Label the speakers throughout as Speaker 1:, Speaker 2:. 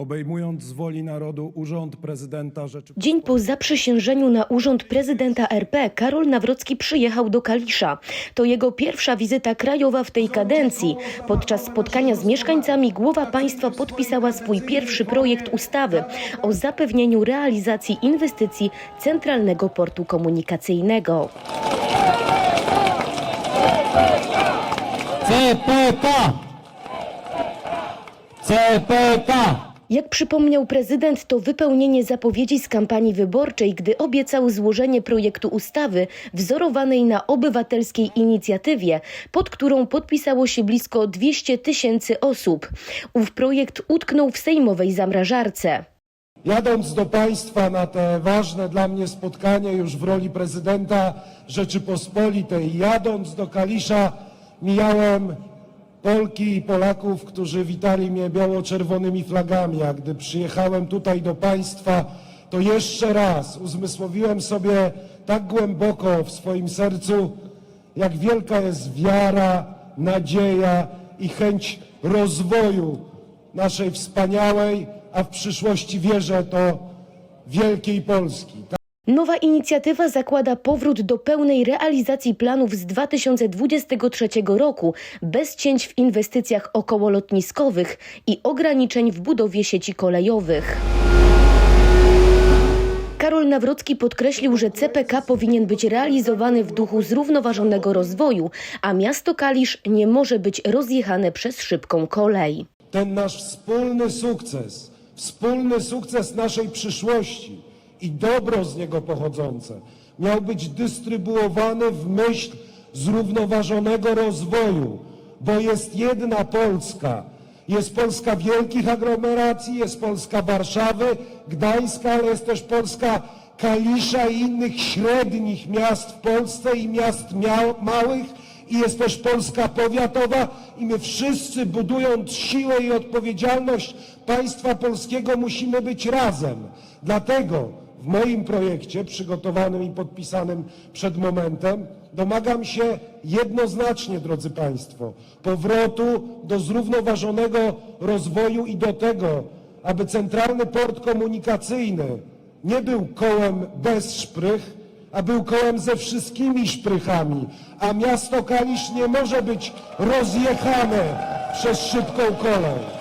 Speaker 1: obejmując z woli narodu urząd prezydenta Rzeczypospolitej.
Speaker 2: Dzień po zaprzysiężeniu na urząd prezydenta RP Karol Nawrocki przyjechał do Kalisza. To jego pierwsza wizyta krajowa w tej kadencji. Podczas spotkania z mieszkańcami głowa państwa podpisała swój pierwszy projekt ustawy o zapewnieniu realizacji inwestycji Centralnego Portu Komunikacyjnego.
Speaker 3: CPK! CPK!
Speaker 2: Jak przypomniał prezydent, to wypełnienie zapowiedzi z kampanii wyborczej, gdy obiecał złożenie projektu ustawy wzorowanej na obywatelskiej inicjatywie, pod którą podpisało się blisko 200 tysięcy osób. Ów projekt utknął w sejmowej zamrażarce.
Speaker 4: Jadąc do Państwa na te ważne dla mnie spotkanie już w roli prezydenta Rzeczypospolitej, jadąc do Kalisza, mijałem Polki i Polaków, którzy witali mnie biało-czerwonymi flagami, a gdy przyjechałem tutaj do Państwa, to jeszcze raz uzmysłowiłem sobie tak głęboko w swoim sercu, jak wielka jest wiara, nadzieja i chęć rozwoju naszej wspaniałej, a w przyszłości wierzę to wielkiej Polski.
Speaker 2: Nowa inicjatywa zakłada powrót do pełnej realizacji planów z 2023 roku, bez cięć w inwestycjach okołolotniskowych i ograniczeń w budowie sieci kolejowych. Karol Nawrocki podkreślił, że CPK powinien być realizowany w duchu zrównoważonego rozwoju, a miasto Kalisz nie może być rozjechane przez szybką kolej.
Speaker 4: Ten nasz wspólny sukces, wspólny sukces naszej przyszłości i dobro z niego pochodzące miał być dystrybuowany w myśl zrównoważonego rozwoju, bo jest jedna Polska. Jest Polska wielkich aglomeracji, jest Polska Warszawy, Gdańska, ale jest też Polska Kalisza i innych średnich miast w Polsce i miast mia- małych i jest też Polska powiatowa i my wszyscy budując siłę i odpowiedzialność państwa polskiego musimy być razem. Dlatego w moim projekcie przygotowanym i podpisanym przed momentem domagam się jednoznacznie, drodzy Państwo, powrotu do zrównoważonego rozwoju i do tego, aby centralny port komunikacyjny nie był kołem bez szprych, a był kołem ze wszystkimi szprychami, a miasto Kalisz nie może być rozjechane przez szybką kolej.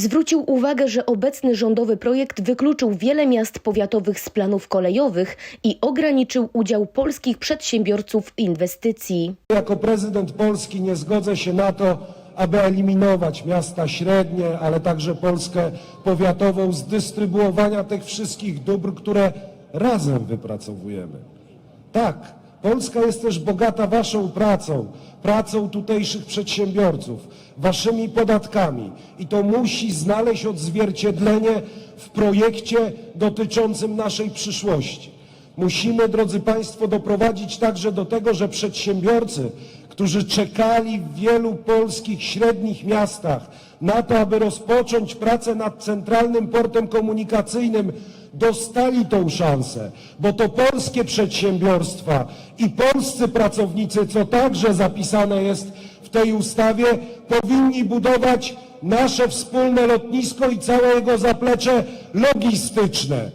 Speaker 2: Zwrócił uwagę, że obecny rządowy projekt wykluczył wiele miast powiatowych z planów kolejowych i ograniczył udział polskich przedsiębiorców w inwestycji.
Speaker 4: Jako prezydent Polski nie zgodzę się na to, aby eliminować miasta średnie, ale także Polskę powiatową z dystrybuowania tych wszystkich dóbr, które razem wypracowujemy. Tak, Polska jest też bogata waszą pracą, pracą tutejszych przedsiębiorców, waszymi podatkami i to musi znaleźć odzwierciedlenie w projekcie dotyczącym naszej przyszłości. Musimy, drodzy Państwo, doprowadzić także do tego, że przedsiębiorcy, którzy czekali w wielu polskich średnich miastach na to, aby rozpocząć pracę nad centralnym portem komunikacyjnym, dostali tą szansę, bo to polskie przedsiębiorstwa i polscy pracownicy, co także zapisane jest w tej ustawie, powinni budować nasze wspólne lotnisko i całe jego zaplecze logistyczne.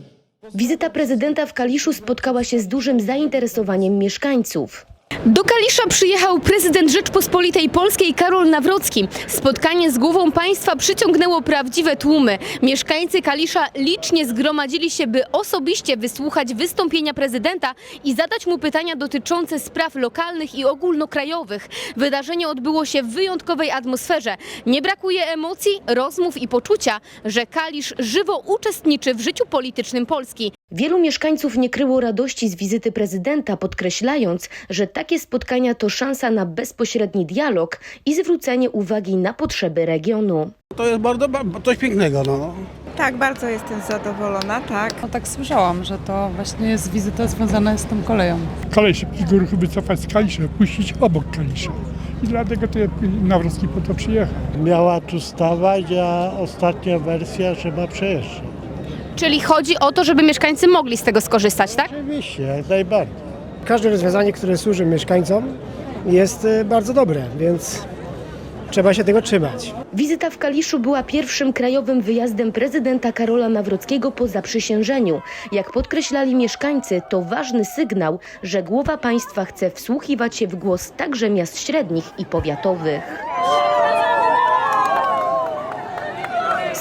Speaker 2: Wizyta prezydenta w Kaliszu spotkała się z dużym zainteresowaniem mieszkańców.
Speaker 5: Do Kalisza przyjechał prezydent Rzeczpospolitej Polskiej Karol Nawrocki. Spotkanie z głową państwa przyciągnęło prawdziwe tłumy. Mieszkańcy Kalisza licznie zgromadzili się, by osobiście wysłuchać wystąpienia prezydenta i zadać mu pytania dotyczące spraw lokalnych i ogólnokrajowych. Wydarzenie odbyło się w wyjątkowej atmosferze. Nie brakuje emocji, rozmów i poczucia, że Kalisz żywo uczestniczy w życiu politycznym Polski.
Speaker 2: Wielu mieszkańców nie kryło radości z wizyty prezydenta, podkreślając, że takie spotkania to szansa na bezpośredni dialog i zwrócenie uwagi na potrzeby regionu.
Speaker 6: To jest bardzo, ba- coś pięknego. No.
Speaker 7: Tak, bardzo jestem zadowolona, tak.
Speaker 8: No tak słyszałam, że to właśnie jest wizyta związana z tą koleją.
Speaker 9: kolej szybkiego ruchu wycofać z Kalisza, puścić obok Kalisza. I dlatego to Nawrocki po to przyjechał.
Speaker 10: miała tu stawać, a ostatnia wersja, że ma przejeżdżać.
Speaker 5: Czyli chodzi o to, żeby mieszkańcy mogli z tego skorzystać, tak?
Speaker 10: Oczywiście, jak najbardziej.
Speaker 11: Każde rozwiązanie, które służy mieszkańcom jest y, bardzo dobre, więc trzeba się tego trzymać.
Speaker 2: Wizyta w Kaliszu była pierwszym krajowym wyjazdem prezydenta Karola Nawrockiego po zaprzysiężeniu. Jak podkreślali mieszkańcy, to ważny sygnał, że głowa państwa chce wsłuchiwać się w głos także miast średnich i powiatowych.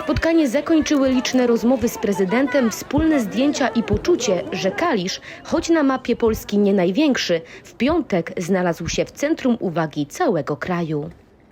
Speaker 2: Spotkanie zakończyły liczne rozmowy z prezydentem, wspólne zdjęcia i poczucie, że Kalisz, choć na mapie Polski nie największy, w piątek znalazł się w centrum uwagi całego kraju.